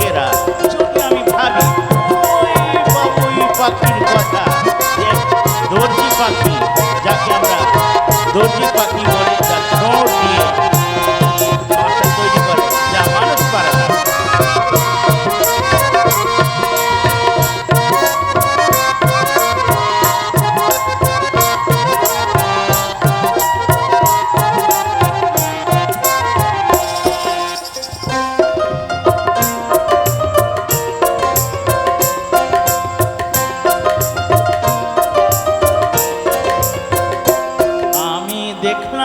Get up.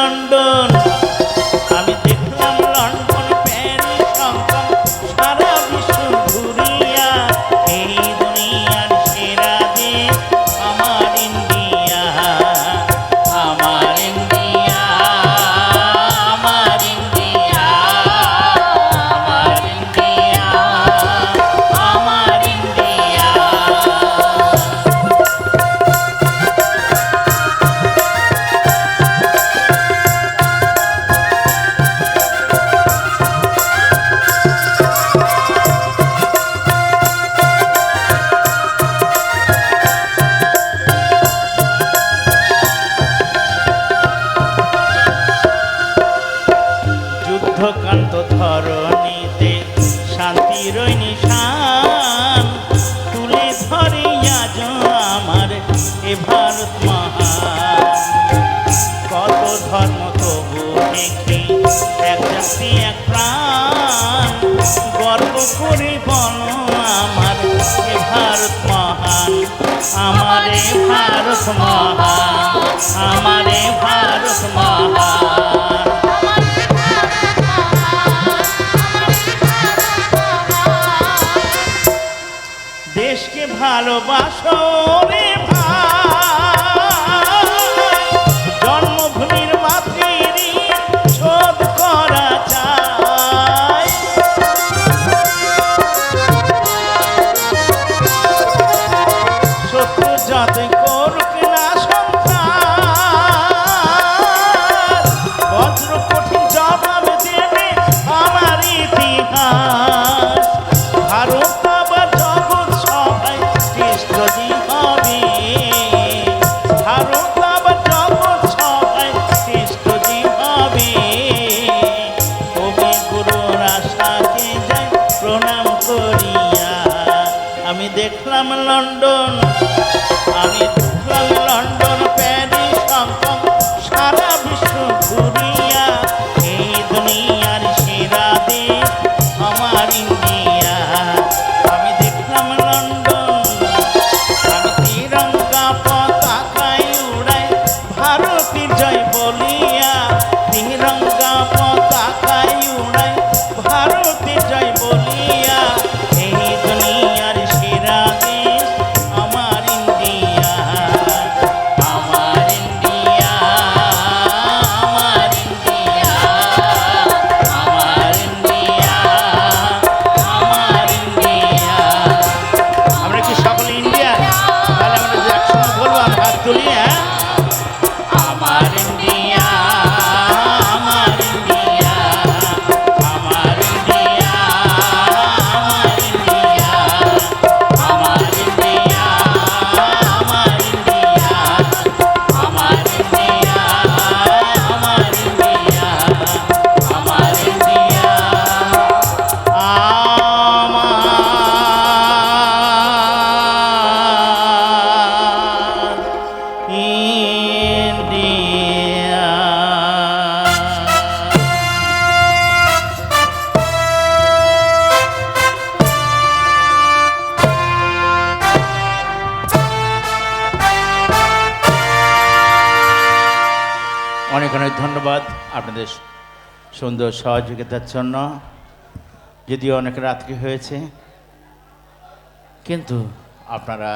London শান্তির নিশান, তুলে ধরে আজ আমার এ ভারত মহান। কত ধর্ম তবু দেখি, এক জাতি, এক প্রাণ। গর্ব করে বল আমার এ ভারত মহান, আমার এ ভারত মহান, আমার এ ভারত মহান। ভালোবাসরে জন্মভূমির মাতৃ শোধ করা যায় শত্রু যাতে আমি দেখলাম লন্ডন অনেক অনেক ধন্যবাদ। আপনাদের সুন্দর সহযোগিতার জন্য। যদিও অনেক রাত্রি হয়েছে কিন্তু আপনারা